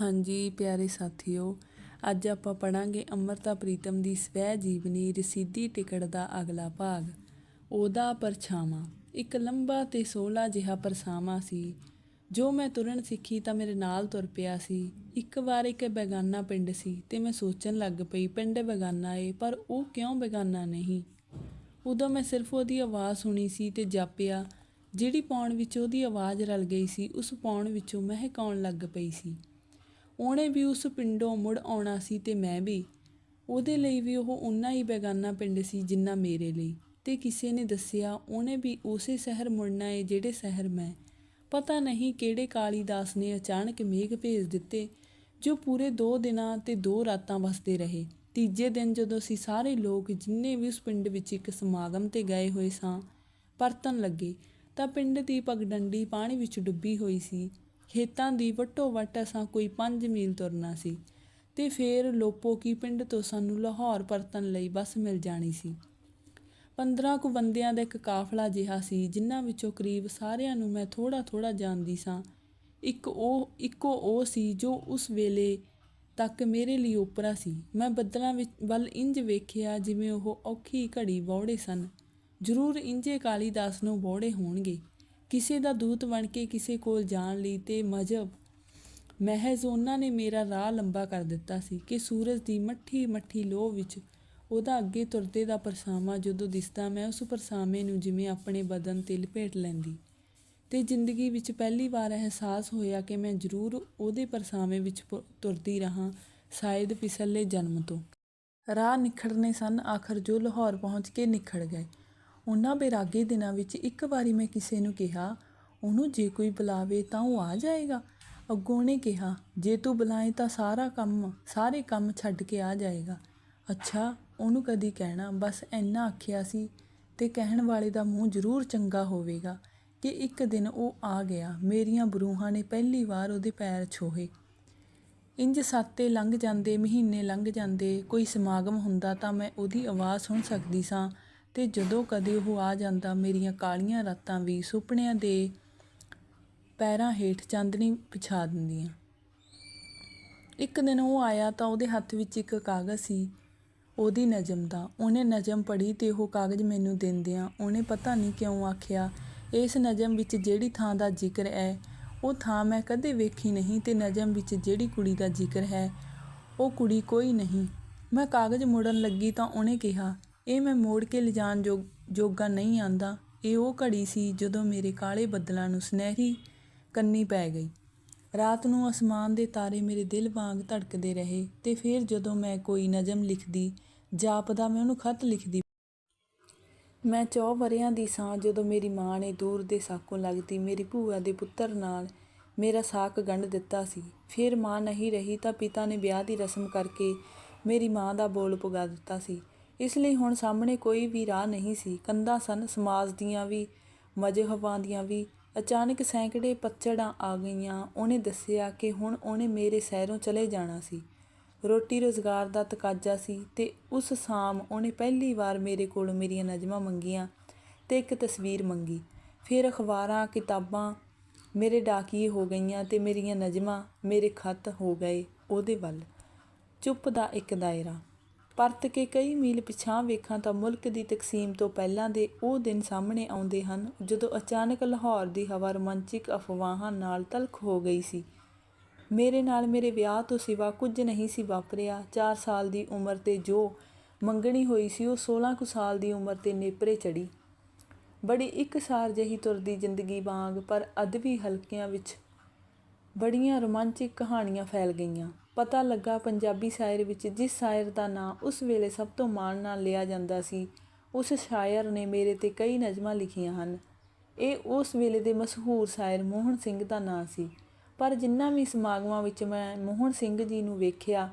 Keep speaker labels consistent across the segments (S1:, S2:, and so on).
S1: ਹਾਂਜੀ, ਪਿਆਰੇ ਸਾਥੀਓ, ਅੱਜ ਆਪਾਂ ਪੜਾਂਗੇ ਅੰਮ੍ਰਿਤਾ ਪ੍ਰੀਤਮ ਦੀ ਸਵੈ ਜੀਵਨੀ ਰਸੀਦੀ ਟਿਕਟ ਦਾ ਅਗਲਾ ਭਾਗ। ਉਹਦਾ ਪਰਛਾਵਾਂ। ਇੱਕ ਲੰਬਾ ਤੇ ਸੋਹਲਾ ਜਿਹਾ ਪਰਛਾਵਾਂ ਸੀ। ਜੋ ਮੈਂ ਤੁਰਨ ਸਿੱਖੀ ਤਾਂ ਮੇਰੇ ਨਾਲ ਤੁਰ ਪਿਆ ਸੀ। ਇੱਕ ਵਾਰ ਇੱਕ ਬੇਗਾਨਾ ਪਿੰਡ ਸੀ ਤੇ ਮੈਂ ਸੋਚਣ ਲੱਗ ਪਈ, ਪਿੰਡ ਬੇਗਾਨਾ ਏ, ਪਰ ਉਹ ਕਿਉਂ ਬੇਗਾਨਾ ਨਹੀਂ? ਉਦੋਂ ਮੈਂ ਸਿਰਫ ਉਹਦੀ ਆਵਾਜ਼ ਸੁਣੀ ਸੀ ਤੇ ਜਾਪਿਆ। ਜਿਹੜੀ ਪੌਣ ਵਿੱਚ ਉਹਦੀ ਆਵਾਜ਼ ਰਲ ਗਈ ਸੀ, ਉਸ ਪੌਣ ਵਿੱਚੋਂ ਮਹਿਕ ਆਉਣ ਲੱਗ ਪਈ ਸੀ। ਉਹਨੇ ਵੀ ਉਸ ਪਿੰਡੋਂ ਮੁੜ ਆਉਣਾ ਸੀ ਤੇ ਮੈਂ ਵੀ। ਉਹਦੇ ਲਈ ਵੀ ਉਹ ਉਨਾ ਹੀ ਬੇਗਾਨਾ ਪਿੰਡ ਸੀ ਜਿੰਨਾ ਮੇਰੇ ਲਈ। ਤੇ ਕਿਸੇ ਨੇ ਦੱਸਿਆ, ਉਹਨੇ ਵੀ ਉਸੇ ਸ਼ਹਿਰ ਮੁੜਨਾ ਏ ਜਿਹੜੇ ਸ਼ਹਿਰ ਮੈਂ। ਪਤਾ ਨਹੀਂ ਕਿਹੜੇ ਕਾਲੀਦਾਸ ਨੇ ਅਚਾਨਕ ਮੇਘ ਭੇਜ ਦਿੱਤੇ, ਜੋ ਪੂਰੇ 2 ਦਿਨਾਂ ਤੇ 2 ਰਾਤਾਂ ਵਸਦੇ ਰਹੇ। ਤੀਜੇ ਦਿਨ ਜਦੋਂ ਅਸੀਂ ਸਾਰੇ ਲੋਕ ਜਿੰਨੇ ਵੀ ਉਸ ਪਿੰਡ ਵਿੱਚ ਇੱਕ ਸਮਾਗਮ ਤੇ ਗਏ ਹੋਏ ਸਾਂ, ਪਰਤਣ ਲੱਗੇ, ਤਾਂ ਪਿੰਡ ਦੀ ਪਗਡੰਡੀ ਪਾਣੀ ਵਿੱਚ ਡੁੱਬੀ ਹੋਈ ਸੀ। ਖੇਤਾਂ ਦੀ ਵੱਟੋ ਵੱਟ ਅਸਾਂ ਕੋਈ 5 ਮੀਲ ਤੁਰਨਾ ਸੀ ਤੇ ਫੇਰ ਲੋਪੋਕੀ ਪਿੰਡ ਤੋਂ ਸਾਨੂੰ ਲਾਹੌਰ ਪਰਤਣ ਲਈ ਬੱਸ ਮਿਲ ਜਾਣੀ ਸੀ। 15 ਕੁ ਬੰਦਿਆਂ ਦਾ ਇੱਕ ਕਾਫਲਾ ਜਿਹਾ ਸੀ, ਜਿਨ੍ਹਾਂ ਵਿੱਚੋਂ ਕਰੀਬ ਸਾਰਿਆਂ ਨੂੰ ਮੈਂ ਥੋੜਾ ਥੋੜਾ ਜਾਣਦੀ ਸਾਂ। ਇੱਕ ਉਹ, ਇੱਕੋ ਉਹ ਸੀ ਜੋ ਉਸ ਵੇਲੇ ਤੱਕ ਮੇਰੇ ਲਈ ਉਪਰਾ ਸੀ। ਮੈਂ ਬੱਦਲਾਂ ਵਿੱਚ ਵੱਲ ਇੰਜ ਵੇਖਿਆ ਜਿਵੇਂ ਉਹ ਔਖੀ ਘੜੀ ਬੌੜੇ ਸਨ। ਜ਼ਰੂਰ ਇੰਜੇ ਕਾਲੀਦਾਸ ਨੂੰ ਬੌੜੇ ਹੋਣਗੇ। ਕਿਸੇ ਦਾ ਦੂਤ ਬਣ ਕੇ ਕਿਸੇ ਕੋਲ ਜਾਣ ਲਈ ਤੇ ਮਜਬ ਮਹਿਜ਼ ਉਹਨਾਂ ਨੇ ਮੇਰਾ ਰਾਹ ਲੰਬਾ ਕਰ ਦਿੱਤਾ ਸੀ ਕਿ ਸੂਰਜ ਦੀ ਮੱਠੀ ਮੱਠੀ ਲੋਹ ਵਿੱਚ ਉਹਦਾ ਅੱਗੇ ਤੁਰਦੇ ਦਾ ਪਰਛਾਵਾਂ ਜਦੋਂ ਦਿਸਦਾ ਮੈਂ ਉਸ ਪਰਛਾਵੇਂ ਨੂੰ ਜਿਵੇਂ ਆਪਣੇ ਬਦਨ ਤੇ ਲਪੇਟ ਲੈਂਦੀ। ਤੇ ਜ਼ਿੰਦਗੀ ਵਿੱਚ ਪਹਿਲੀ ਵਾਰ ਅਹਿਸਾਸ ਹੋਇਆ ਕਿ ਮੈਂ ਜ਼ਰੂਰ ਉਹਦੇ ਪਰਛਾਵੇਂ ਵਿੱਚ ਪ- ਤੁਰਦੀ ਰਹਾ, ਸ਼ਾਇਦ ਪਿਛਲੇ ਜਨਮ ਤੋਂ। ਰਾਹ ਨਿਖੜਨੇ ਸਨ, ਆਖਰ ਜੋ ਲਾਹੌਰ ਪਹੁੰਚ ਕੇ ਨਿਖੜ ਗਏ। ਉਹਨਾਂ ਬੇਰਾਗੇ ਦਿਨਾਂ ਵਿੱਚ ਇੱਕ ਵਾਰੀ ਮੈਂ ਕਿਸੇ ਨੂੰ ਕਿਹਾ, ਉਹਨੂੰ ਜੇ ਕੋਈ ਬੁਲਾਵੇ ਤਾਂ ਉਹ ਆ ਜਾਏਗਾ। ਅੱਗੋਂ ਨੇ ਕਿਹਾ, ਜੇ ਤੂੰ ਬੁਲਾਏ ਤਾਂ ਸਾਰਾ ਕੰਮ, ਸਾਰੇ ਕੰਮ ਛੱਡ ਕੇ ਆ ਜਾਏਗਾ। ਅੱਛਾ, ਉਹਨੂੰ ਕਦੀ ਕਹਿਣਾ? ਬਸ ਇੰਨਾ ਆਖਿਆ ਸੀ ਤੇ ਕਹਿਣ ਵਾਲੇ ਦਾ ਮੂੰਹ ਜ਼ਰੂਰ ਚੰਗਾ ਹੋਵੇਗਾ ਕਿ ਇੱਕ ਦਿਨ ਉਹ ਆ ਗਿਆ। ਮੇਰੀਆਂ ਬਰੂਹਾਂ ਨੇ ਪਹਿਲੀ ਵਾਰ ਉਹਦੇ ਪੈਰ ਛੋਹੇ। ਇੰਜ ਸਾਤੇ ਲੰਘ ਜਾਂਦੇ, ਮਹੀਨੇ ਲੰਘ ਜਾਂਦੇ, ਕੋਈ ਸਮਾਗਮ ਹੁੰਦਾ ਤਾਂ ਮੈਂ ਉਹਦੀ ਆਵਾਜ਼ ਸੁਣ ਸਕਦੀ ਸਾਂ। ਤੇ ਜਦੋਂ ਕਦੇ ਉਹ ਆ ਜਾਂਦਾ, ਮੇਰੀਆਂ ਕਾਲੀਆਂ ਰਾਤਾਂ ਵੀ ਸੁਪਨਿਆਂ ਦੇ ਪੈਰਾਂ ਹੇਠ ਚਾਂਦਨੀ ਵਿਛਾ ਦਿੰਦੀਆਂ। ਇੱਕ ਦਿਨ ਉਹ ਆਇਆ ਤਾਂ ਉਹਦੇ ਹੱਥ ਵਿੱਚ ਇੱਕ ਕਾਗਜ਼ ਸੀ, ਉਹਦੀ ਨਜ਼ਮ ਦਾ। ਉਹਨੇ ਨਜ਼ਮ ਪੜ੍ਹੀ ਤੇ ਉਹ ਕਾਗਜ਼ ਮੈਨੂੰ ਦਿੰਦਿਆਂ ਉਹਨੇ ਪਤਾ ਨਹੀਂ ਕਿਉਂ ਆਖਿਆ, ਇਸ ਨਜ਼ਮ ਵਿੱਚ ਜਿਹੜੀ ਥਾਂ ਦਾ ਜ਼ਿਕਰ ਹੈ ਉਹ ਥਾਂ ਮੈਂ ਕਦੇ ਵੇਖੀ ਨਹੀਂ ਤੇ ਨਜ਼ਮ ਵਿੱਚ ਜਿਹੜੀ ਕੁੜੀ ਦਾ ਜ਼ਿਕਰ ਹੈ, ਉਹ ਕੁੜੀ ਕੋਈ ਨਹੀਂ। ਮੈਂ ਕਾਗਜ਼ ਮੋੜਨ ਲੱਗੀ ਤਾਂ ਉਹਨੇ ਕਿਹਾ ਇਹ ਮੈਂ ਮੋੜ ਕੇ ਲਿਜਾਣ ਜੋ ਜੋਗਾ ਨਹੀਂ ਆਂਦਾ। ਇਹ ਉਹ ਘੜੀ ਸੀ ਜਦੋਂ ਮੇਰੇ ਕਾਲੇ ਬੱਦਲਾਂ ਨੂੰ ਸੁਨਹਿਰੀ ਕੰਨੀ ਪੈ ਗਈ। ਰਾਤ ਨੂੰ ਅਸਮਾਨ ਦੇ ਤਾਰੇ ਮੇਰੇ ਦਿਲ ਵਾਂਗ ਧੜਕਦੇ ਰਹੇ ਤੇ ਫਿਰ ਜਦੋਂ ਮੈਂ ਕੋਈ ਨਜ਼ਮ ਲਿਖਦੀ, ਜਾਪਦਾ ਮੈਂ ਉਹਨੂੰ ਖਤ ਲਿਖਦੀ। ਮੈਂ ਚੌ ਵਰਿਆਂ ਦੀ ਸਾਂ ਜਦੋਂ ਮੇਰੀ ਮਾਂ ਨੇ ਦੂਰ ਦੇ ਸਾਕੋਂ ਲੱਗਦੀ ਮੇਰੀ ਭੂਆ ਦੇ ਪੁੱਤਰ ਨਾਲ ਮੇਰਾ ਸਾਕ ਗੰਢ ਦਿੱਤਾ ਸੀ। ਫਿਰ ਮਾਂ ਨਹੀਂ ਰਹੀ ਤਾਂ ਪਿਤਾ ਨੇ ਵਿਆਹ ਦੀ ਰਸਮ ਕਰਕੇ ਮੇਰੀ ਮਾਂ ਦਾ ਬੋਲ ਪੁਗਾ ਦਿੱਤਾ ਸੀ। ਇਸ ਲਈ ਹੁਣ ਸਾਹਮਣੇ ਕੋਈ ਵੀ ਰਾਹ ਨਹੀਂ ਸੀ। ਕੰਧਾਂ ਸਨ, ਸਮਾਜ ਦੀਆਂ ਵੀ, ਮਜ਼ਹਬਾਂ ਦੀਆਂ ਵੀ। ਅਚਾਨਕ ਸੈਂਕੜੇ ਪੱਚੜਾਂ ਆ ਗਈਆਂ। ਉਹਨੇ ਦੱਸਿਆ ਕਿ ਹੁਣ ਉਹਨੇ ਮੇਰੇ ਸ਼ਹਿਰੋਂ ਚਲੇ ਜਾਣਾ ਸੀ। ਰੋਟੀ ਰੋਜ਼ਗਾਰ ਦਾ ਤਕਾਜ਼ਾ ਸੀ ਤੇ ਉਸ ਸ਼ਾਮ ਉਹਨੇ ਪਹਿਲੀ ਵਾਰ ਮੇਰੇ ਕੋਲੋਂ ਮੇਰੀਆਂ ਨਜ਼ਮਾਂ ਮੰਗੀਆਂ ਤੇ ਇੱਕ ਤਸਵੀਰ ਮੰਗੀ। ਫਿਰ ਅਖਬਾਰਾਂ, ਕਿਤਾਬਾਂ ਮੇਰੇ ਡਾਕੀਏ ਹੋ ਗਈਆਂ ਤੇ ਮੇਰੀਆਂ ਨਜ਼ਮਾਂ ਮੇਰੇ ਖਤ ਹੋ ਗਏ ਉਹਦੇ ਵੱਲ। ਚੁੱਪ ਦਾ ਇੱਕ ਦਾਇਰਾ। ਪਰਤ ਕੇ ਕਈ ਮੀਲ ਪਿਛਾਂ ਵੇਖਾਂ ਤਾਂ ਮੁਲਕ ਦੀ ਤਕਸੀਮ ਤੋਂ ਪਹਿਲਾਂ ਦੇ ਉਹ ਦਿਨ ਸਾਹਮਣੇ ਆਉਂਦੇ ਹਨ, ਜਦੋਂ ਅਚਾਨਕ ਲਾਹੌਰ ਦੀ ਹਵਾ ਰੋਮਾਂਚਿਕ ਅਫਵਾਹਾਂ ਨਾਲ ਤਲਖ ਹੋ ਗਈ ਸੀ। ਮੇਰੇ ਨਾਲ ਮੇਰੇ ਵਿਆਹ ਤੋਂ ਸਿਵਾ ਕੁਝ ਨਹੀਂ ਸੀ ਵਾਪਰਿਆ। 4 ਸਾਲ ਦੀ ਉਮਰ ਤੇ ਜੋ ਮੰਗਣੀ ਹੋਈ ਸੀ, ਉਹ 16 ਕੁ ਸਾਲ ਦੀ ਉਮਰ ਤੇ ਨੇਪਰੇ ਚੜੀ। ਬੜੀ ਇੱਕਸਾਰ ਜਹੀ ਤੁਰਦੀ ਜ਼ਿੰਦਗੀ ਵਾਂਗ, ਪਰ ਅਦਬੀ ਹਲਕਿਆਂ ਵਿੱਚ ਬੜੀਆਂ ਰੋਮਾਂਚਿਕ ਕਹਾਣੀਆਂ ਫੈਲ ਗਈਆਂ। ਪਤਾ ਲੱਗਾ ਪੰਜਾਬੀ ਸ਼ਾਇਰ ਵਿੱਚ ਜਿਸ ਸ਼ਾਇਰ ਦਾ ਨਾਂ ਉਸ ਵੇਲੇ ਸਭ ਤੋਂ ਮਾਣ ਨਾਲ ਲਿਆ ਜਾਂਦਾ ਸੀ, ਉਸ ਸ਼ਾਇਰ ਨੇ ਮੇਰੇ ਤੇ ਕਈ ਨਜ਼ਮਾਂ ਲਿਖੀਆਂ ਹਨ। ਇਹ ਉਸ ਵੇਲੇ ਦੇ ਮਸ਼ਹੂਰ ਸ਼ਾਇਰ ਮੋਹਨ ਸਿੰਘ ਦਾ ਨਾਂ ਸੀ। ਪਰ ਜਿੰਨਾ ਵੀ ਸਮਾਗਮਾਂ ਵਿੱਚ ਮੈਂ ਮੋਹਨ ਸਿੰਘ ਜੀ ਨੂੰ ਵੇਖਿਆ,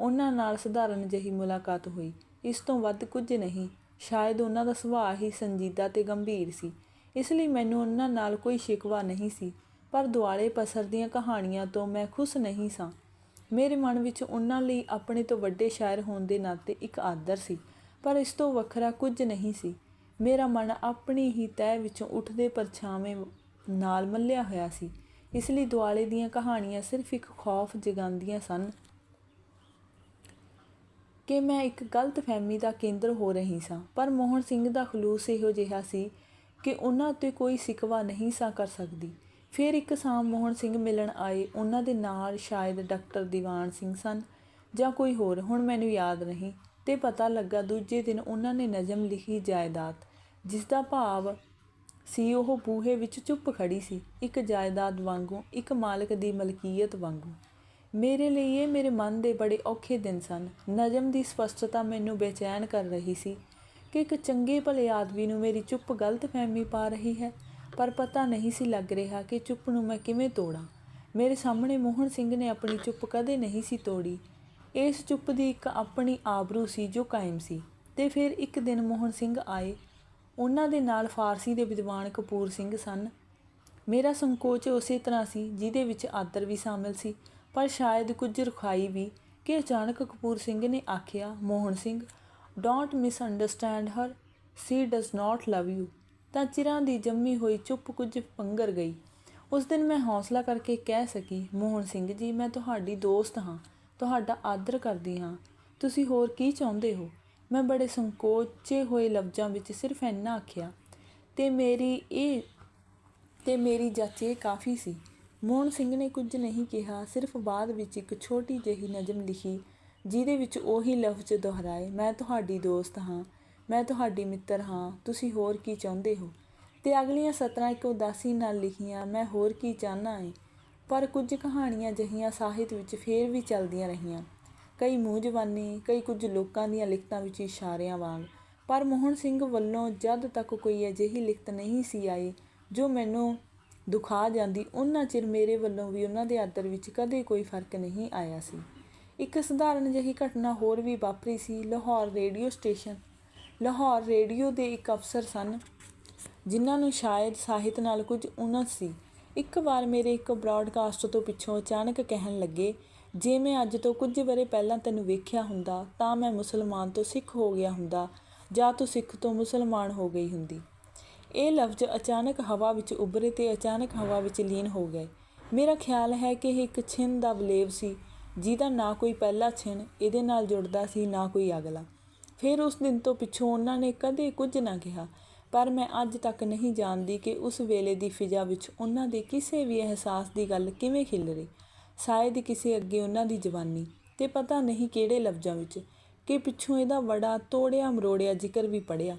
S1: ਉਹਨਾਂ ਨਾਲ ਸਧਾਰਨ ਜਿਹੀ ਮੁਲਾਕਾਤ ਹੋਈ। ਇਸ ਤੋਂ ਵੱਧ ਕੁਝ ਨਹੀਂ, ਸ਼ਾਇਦ ਉਹਨਾਂ ਦਾ ਸੁਭਾਅ ਹੀ ਸੰਜੀਦਾ ਤੇ ਗੰਭੀਰ ਸੀ। ਇਸ ਲਈ ਮੈਨੂੰ ਉਹਨਾਂ ਨਾਲ ਕੋਈ ਸ਼ਿਕਵਾ ਨਹੀਂ ਸੀ, ਪਰ ਦੁਆਲੇ ਪਸਰਦੀਆਂ ਕਹਾਣੀਆਂ ਤੋਂ ਮੈਂ ਖੁਸ਼ ਨਹੀਂ ਸਾਂ। ਮੇਰੇ ਮਨ ਵਿੱਚ ਉਹਨਾਂ ਲਈ ਆਪਣੇ ਤੋਂ ਵੱਡੇ ਸ਼ਾਇਰ ਹੋਣ ਦੇ ਨਾਤੇ ਇੱਕ ਆਦਰ ਸੀ, ਪਰ ਇਸ ਤੋਂ ਵੱਖਰਾ ਕੁਝ ਨਹੀਂ ਸੀ। ਮੇਰਾ ਮਨ ਆਪਣੀ ਹੀ ਤਹਿ ਵਿੱਚੋਂ ਉੱਠਦੇ ਪਰਛਾਵੇਂ ਨਾਲ ਮੱਲਿਆ ਹੋਇਆ ਸੀ। ਇਸ ਲਈ ਦੁਆਲੇ ਦੀਆਂ ਕਹਾਣੀਆਂ ਸਿਰਫ ਇੱਕ ਖੌਫ ਜਗਾਉਂਦੀਆਂ ਸਨ ਕਿ ਮੈਂ ਇੱਕ ਗਲਤ ਫਹਿਮੀ ਦਾ ਕੇਂਦਰ ਹੋ ਰਹੀ ਸਾਂ, ਪਰ ਮੋਹਨ ਸਿੰਘ ਦਾ ਖਲੂਸ ਇਹੋ ਜਿਹਾ ਸੀ ਕਿ ਉਹਨਾਂ ਉੱਤੇ ਕੋਈ ਸਿਕਵਾ ਨਹੀਂ ਸਾਂ ਕਰ ਸਕਦੀ। ਫਿਰ ਇੱਕ ਸ਼ਾਮ ਮੋਹਨ ਸਿੰਘ ਮਿਲਣ ਆਏ। ਉਹਨਾਂ ਦੇ ਨਾਲ ਸ਼ਾਇਦ ਡਾਕਟਰ ਦੀਵਾਨ ਸਿੰਘ ਸਨ ਜਾਂ ਕੋਈ ਹੋਰ, ਹੁਣ ਮੈਨੂੰ ਯਾਦ ਨਹੀਂ। ਤੇ ਪਤਾ ਲੱਗਾ ਦੂਜੇ ਦਿਨ ਉਹਨਾਂ ਨੇ ਨਜ਼ਮ ਲਿਖੀ ਜਾਇਦਾਦ ਜਿਸ ਦਾ ਭਾਵ ਸੀ ਉਹ ਬੂਹੇ ਵਿੱਚ ਚੁੱਪ ਖੜੀ ਸੀ, ਇੱਕ ਜਾਇਦਾਦ ਵਾਂਗੂ, ਇੱਕ ਮਾਲਕ ਦੀ ਮਲਕੀਅਤ ਵਾਂਗੂ। ਮੇਰੇ ਲਈ ਇਹ ਮੇਰੇ ਮਨ ਦੇ ਬੜੇ ਔਖੇ ਦਿਨ ਸਨ। ਨਜ਼ਮ ਦੀ ਸਪਸ਼ਟਤਾ ਮੈਨੂੰ ਬੇਚੈਨ ਕਰ ਰਹੀ ਸੀ ਕਿ ਇੱਕ ਚੰਗੇ ਭਲੇ ਆਦਮੀ ਨੂੰ ਮੇਰੀ ਚੁੱਪ ਗਲਤ ਫਹਿਮੀ ਪਾ ਰਹੀ ਹੈ। ਪਰ ਪਤਾ ਨਹੀਂ ਸੀ ਲੱਗ ਰਿਹਾ ਕਿ ਚੁੱਪ ਨੂੰ ਮੈਂ ਕਿਵੇਂ ਤੋੜਾਂ। ਮੇਰੇ ਸਾਹਮਣੇ ਮੋਹਨ ਸਿੰਘ ਨੇ ਆਪਣੀ ਚੁੱਪ ਕਦੇ ਨਹੀਂ ਸੀ ਤੋੜੀ। ਇਸ ਚੁੱਪ ਦੀ ਇੱਕ ਆਪਣੀ ਆਬਰੂ ਸੀ ਜੋ ਕਾਇਮ ਸੀ। ਤੇ ਫਿਰ ਇੱਕ ਦਿਨ ਮੋਹਨ ਸਿੰਘ ਆਏ। ਉਹਨਾਂ ਦੇ ਨਾਲ ਫਾਰਸੀ ਦੇ ਵਿਦਵਾਨ ਕਪੂਰ ਸਿੰਘ ਸਨ। ਮੇਰਾ ਸੰਕੋਚ ਉਸੇ ਤਰ੍ਹਾਂ ਸੀ ਜਿਹਦੇ ਵਿੱਚ ਆਦਰ ਵੀ ਸ਼ਾਮਿਲ ਸੀ, ਪਰ ਸ਼ਾਇਦ ਕੁਝ ਰੁਖਾਈ ਵੀ ਕਿ ਅਚਾਨਕ ਕਪੂਰ ਸਿੰਘ ਨੇ ਆਖਿਆ, Mohan Singh don't misunderstand her she does not love you ਤਾਂ ਚਿਰਾਂ ਦੀ ਜੰਮੀ ਹੋਈ ਚੁੱਪ ਕੁਝ ਪੰਗਰ ਗਈ। ਉਸ ਦਿਨ ਮੈਂ ਹੌਸਲਾ ਕਰਕੇ ਕਹਿ ਸਕੀ, ਮੋਹਨ ਸਿੰਘ ਜੀ, ਮੈਂ ਤੁਹਾਡੀ ਦੋਸਤ ਹਾਂ, ਤੁਹਾਡਾ ਆਦਰ ਕਰਦੀ ਹਾਂ। ਤੁਸੀਂ ਹੋਰ ਕੀ ਚਾਹੁੰਦੇ ਹੋ? ਮੈਂ ਬੜੇ ਸੰਕੋਚੇ ਹੋਏ ਲਫ਼ਜ਼ਾਂ ਵਿੱਚ ਸਿਰਫ ਇੰਨਾ ਆਖਿਆ, ਤੇ ਮੇਰੀ ਇਹ, ਤੇ ਮੇਰੀ ਜੱਚ ਇਹ ਕਾਫੀ ਸੀ। ਮੋਹਨ ਸਿੰਘ ਨੇ ਕੁਝ ਨਹੀਂ ਕਿਹਾ, ਸਿਰਫ ਬਾਅਦ ਵਿੱਚ ਇੱਕ ਛੋਟੀ ਜਿਹੀ ਨਜ਼ਮ ਲਿਖੀ, ਜਿਹਦੇ ਵਿੱਚ ਉਹੀ ਲਫ਼ਜ਼ ਦੁਹਰਾਏ, ਮੈਂ ਤੁਹਾਡੀ ਦੋਸਤ ਹਾਂ ਮੈਂ ਤੁਹਾਡੀ ਮਿੱਤਰ ਹਾਂ, ਤੁਸੀਂ ਹੋਰ ਕੀ ਚਾਹੁੰਦੇ ਹੋ? ਤੇ ਅਗਲੀਆਂ ਸਤਰਾਂ ਇੱਕ ਉਦਾਸੀ ਨਾਲ ਲਿਖੀਆਂ, ਮੈਂ ਹੋਰ ਕੀ ਚਾਹਨਾ ਏ? ਪਰ ਕੁਝ ਕਹਾਣੀਆਂ ਜਹੀਆਂ ਸਾਹਿਤ ਵਿੱਚ ਫੇਰ ਵੀ ਚੱਲਦੀਆਂ ਰਹੀਆਂ। ਕਈ ਮੂੰਹ ਜਵਾਨੀ ਕਈ ਕੁਝ ਲੋਕਾਂ ਦੀਆਂ ਲਿਖਤਾਂ ਵਿੱਚ ਇਸ਼ਾਰਿਆਂ ਵਾਂਗ। ਪਰ ਮੋਹਨ ਸਿੰਘ ਵੱਲੋਂ ਜਦ ਤੱਕ ਕੋਈ ਅਜਿਹੀ ਲਿਖਤ ਨਹੀਂ ਸੀ ਆਈ, ਜੋ ਮੈਨੂੰ ਦੁਖਾ ਜਾਂਦੀ, ਉਹਨਾਂ ਚਿਰ ਮੇਰੇ ਵੱਲੋਂ ਵੀ ਉਹਨਾਂ ਦੇ ਆਦਰ ਵਿੱਚ ਕਦੇ ਕੋਈ ਫ਼ਰਕ ਨਹੀਂ ਆਇਆ ਸੀ। ਇੱਕ ਸਧਾਰਨ ਜਿਹੀ ਘਟਨਾ ਹੋਰ ਵੀ ਵਾਪਰੀ ਸੀ, Lahore radio station Lahore radio ਦੇ ਇੱਕ ਅਫਸਰ ਸਨ, ਜਿਨ੍ਹਾਂ ਨੂੰ ਸ਼ਾਇਦ ਸਾਹਿਤ ਨਾਲ ਕੁਝ ਉਨਸ ਸੀ। ਇੱਕ ਵਾਰ ਮੇਰੇ ਇੱਕ ਬ੍ਰਾਡਕਾਸਟ ਤੋਂ ਪਿੱਛੋਂ ਅਚਾਨਕ ਕਹਿਣ ਲੱਗੇ, ਜੇ ਮੈਂ ਅੱਜ ਤੋਂ ਕੁਝ ਵਰੇ ਪਹਿਲਾਂ ਤੈਨੂੰ ਵੇਖਿਆ ਹੁੰਦਾ, ਤਾਂ ਮੈਂ ਮੁਸਲਮਾਨ ਤੋਂ ਸਿੱਖ ਹੋ ਗਿਆ ਹੁੰਦਾ, ਜਾਂ ਤੂੰ ਸਿੱਖ ਤੋਂ ਮੁਸਲਮਾਨ ਹੋ ਗਈ ਹੁੰਦੀ। ਇਹ ਲਫ਼ਜ਼ ਅਚਾਨਕ ਹਵਾ ਵਿੱਚ ਉੱਭਰੇ ਤੇ ਅਚਾਨਕ ਹਵਾ ਵਿੱਚ ਲੀਨ ਹੋ ਗਏ। ਮੇਰਾ ਖਿਆਲ ਹੈ ਕਿ ਇਹ ਇੱਕ ਛਿੰਨ ਦਾ ਬਲੇਵ ਸੀ, ਜਿਹਦਾ ਨਾ ਕੋਈ ਪਹਿਲਾ ਛਿੰਨ ਇਹਦੇ ਨਾਲ ਜੁੜਦਾ ਸੀ, ਨਾ ਕੋਈ ਅਗਲਾ। ਫਿਰ ਉਸ ਦਿਨ ਤੋਂ ਪਿੱਛੋਂ ਉਹਨਾਂ ਨੇ ਕਦੇ ਕੁਝ ਨਾ ਕਿਹਾ। ਪਰ ਮੈਂ ਅੱਜ ਤੱਕ ਨਹੀਂ ਜਾਣਦੀ ਕਿ ਉਸ ਵੇਲੇ ਦੀ ਫਿਜ਼ਾ ਵਿੱਚ ਉਹਨਾਂ ਦੇ ਕਿਸੇ ਵੀ ਅਹਿਸਾਸ ਦੀ ਗੱਲ ਕਿਵੇਂ ਖਿਲਰੀ ਸ਼ਾਇਦ ਕਿਸੇ ਅੱਗੇ ਉਹਨਾਂ ਦੀ ਜਵਾਨੀ ਤੇ ਪਤਾ ਨਹੀਂ ਕਿਹੜੇ ਲਫ਼ਜ਼ਾਂ ਵਿੱਚ ਕਿ ਪਿੱਛੋਂ ਇਹਦਾ ਬੜਾ ਤੋੜਿਆ ਮਰੋੜਿਆ ਜ਼ਿਕਰ ਵੀ ਪੜਿਆ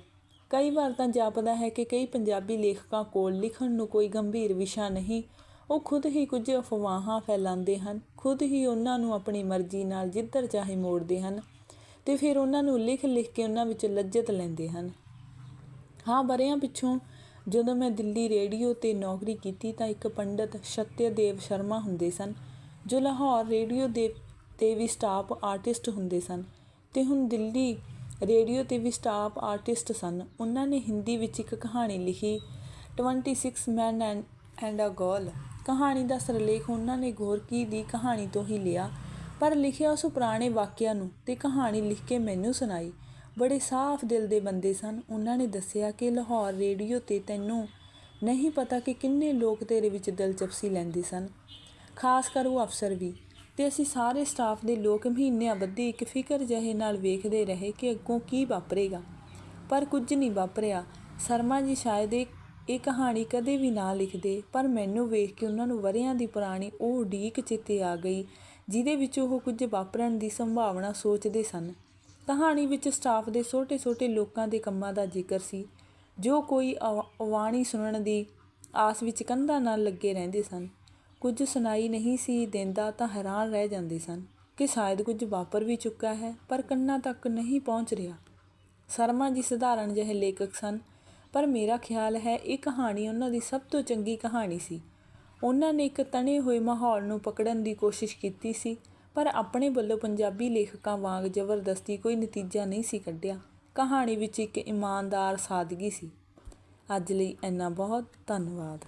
S1: ਕਈ ਵਾਰ ਤਾਂ ਜਾਪਦਾ ਹੈ ਕਿ ਕਈ ਪੰਜਾਬੀ ਲੇਖਕਾਂ ਕੋਲ ਲਿਖਣ ਨੂੰ ਕੋਈ ਗੰਭੀਰ ਵਿਸ਼ਾ ਨਹੀਂ, ਉਹ ਖੁਦ ਹੀ ਕੁਝ ਅਫਵਾਹਾਂ ਫੈਲਾਉਂਦੇ ਹਨ, ਖੁਦ ਹੀ ਉਹਨਾਂ ਨੂੰ ਆਪਣੀ ਮਰਜ਼ੀ ਨਾਲ ਜਿੱਧਰ ਚਾਹੇ ਮੋੜਦੇ ਹਨ। ਤੇ ਫਿਰ ਉਹਨਾਂ ਨੂੰ ਲਿਖ ਲਿਖ ਕੇ ਉਹਨਾਂ ਵਿੱਚ ਲੱਜਤ ਲੈਂਦੇ ਹਨ। ਹਾਂ ਬਰਿਆਂ ਪਿੱਛੋਂ ਜਦੋਂ ਮੈਂ ਦਿੱਲੀ ਰੇਡੀਓ ਤੇ ਨੌਕਰੀ ਕੀਤੀ ਤਾਂ ਇੱਕ ਪੰਡਤ ਸਤਿਅਦੇਵ ਸ਼ਰਮਾ ਹੁੰਦੇ ਸਨ, ਜੋ ਲਾਹੌਰ ਰੇਡੀਓ ਦੇ ਤੇ ਵੀ ਸਟਾਫ ਆਰਟਿਸਟ ਹੁੰਦੇ ਸਨ ਤੇ ਹੁਣ ਦਿੱਲੀ ਰੇਡੀਓ ਤੇ ਵੀ ਸਟਾਫ ਆਰਟਿਸਟ ਸਨ। ਉਹਨਾਂ ਨੇ ਹਿੰਦੀ ਵਿੱਚ ਇੱਕ ਕਹਾਣੀ ਲਿਖੀ 26 ਮੈਨ ਐਂਡ ਅ ਗਰਲ ਕਹਾਣੀ ਦਾ ਸਰਲੇਖ ਉਹਨਾਂ ਨੇ ਗੋਰਕੀ ਦੀ ਕਹਾਣੀ ਤੋਂ ਹੀ ਲਿਆ। ਪਰ ਲਿਖਿਆ ਉਸ ਪੁਰਾਣੇ ਵਾਕਿਆ ਨੂੰ ਤੇ ਕਹਾਣੀ ਲਿਖ ਕੇ ਮੈਨੂੰ ਸੁਣਾਈ। ਬੜੇ ਸਾਫ਼ ਦਿਲ ਦੇ ਬੰਦੇ ਸਨ। ਉਹਨਾਂ ਨੇ ਦੱਸਿਆ ਕਿ ਲਾਹੌਰ ਰੇਡੀਓ ਤੇ ਤੈਨੂੰ ਨਹੀਂ ਪਤਾ ਕਿ ਕਿੰਨੇ ਲੋਕ ਤੇਰੇ ਵਿੱਚ ਦਿਲਚਸਪੀ ਲੈਂਦੇ ਸਨ। ਖਾਸ ਕਰ ਉਹ ਅਫਸਰ ਵੀ। ਤੇ ਅਸੀਂ ਸਾਰੇ ਸਟਾਫ ਦੇ ਲੋਕ ਮਹੀਨਿਆਂ ਬੱਧੀ ਇੱਕ ਫਿਕਰ ਜਿਹੇ ਨਾਲ ਵੇਖਦੇ ਰਹੇ ਕਿ ਅੱਗੋਂ ਕੀ ਵਾਪਰੇਗਾ। ਪਰ ਕੁਝ ਨਹੀਂ ਵਾਪਰਿਆ। ਸ਼ਰਮਾ ਜੀ ਸ਼ਾਇਦ ਇਹ ਇਹ ਕਹਾਣੀ ਕਦੇ ਵੀ ਨਾ ਲਿਖਦੇ, ਪਰ ਮੈਨੂੰ ਵੇਖ ਕੇ ਉਹਨਾਂ ਨੂੰ ਵਰਿਆਂ ਦੀ ਪੁਰਾਣੀ ਉਹ ਉਡੀਕ ਚਿੱਤੇ ਆ ਗਈ ਜਿਹਦੇ ਵਿੱਚ ਉਹ ਕੁਝ ਵਾਪਰਨ ਦੀ ਸੰਭਾਵਨਾ ਸੋਚਦੇ ਸਨ। ਕਹਾਣੀ ਵਿੱਚ ਸਟਾਫ ਦੇ ਛੋਟੇ-ਛੋਟੇ ਲੋਕਾਂ ਦੇ ਕੰਮਾਂ ਦਾ ਜ਼ਿਕਰ ਸੀ, ਜੋ ਕੋਈ ਅਵਾਣੀ ਸੁਣਨ ਦੀ ਆਸ ਵਿੱਚ ਕੰਧਾਂ ਨਾਲ ਲੱਗੇ ਰਹਿੰਦੇ ਸਨ। ਕੁਝ ਸੁਣਾਈ ਨਹੀਂ ਸੀ ਦਿੰਦਾ ਤਾਂ ਹੈਰਾਨ ਰਹਿ ਜਾਂਦੇ ਸਨ ਕਿ ਸ਼ਾਇਦ ਕੁਝ ਵਾਪਰ ਵੀ ਚੁੱਕਾ ਹੈ, ਪਰ ਕੰਨਾਂ ਤੱਕ ਨਹੀਂ ਪਹੁੰਚ ਰਿਹਾ। ਸ਼ਰਮਾ ਜੀ ਸਧਾਰਨ ਜਿਹੇ ਲੇਖਕ ਸਨ, ਪਰ ਮੇਰਾ ਖਿਆਲ ਹੈ ਇਹ ਕਹਾਣੀ ਉਹਨਾਂ ਦੀ ਸਭ ਤੋਂ ਚੰਗੀ ਕਹਾਣੀ ਸੀ। ਉਹਨਾਂ ਨੇ ਇੱਕ ਤਣੇ ਹੋਏ ਮਾਹੌਲ ਨੂੰ ਪਕੜਨ ਦੀ ਕੋਸ਼ਿਸ਼ ਕੀਤੀ ਸੀ, ਪਰ ਆਪਣੇ ਵੱਲੋਂ ਪੰਜਾਬੀ ਲੇਖਕਾਂ ਵਾਂਗ ਜ਼ਬਰਦਸਤੀ ਕੋਈ ਨਤੀਜਾ ਨਹੀਂ ਸੀ ਕੱਢਿਆ। ਕਹਾਣੀ ਵਿੱਚ ਇੱਕ ਇਮਾਨਦਾਰ ਸਾਦਗੀ ਸੀ। ਅੱਜ ਲਈ ਇੰਨਾ ਬਹੁਤ, ਧੰਨਵਾਦ।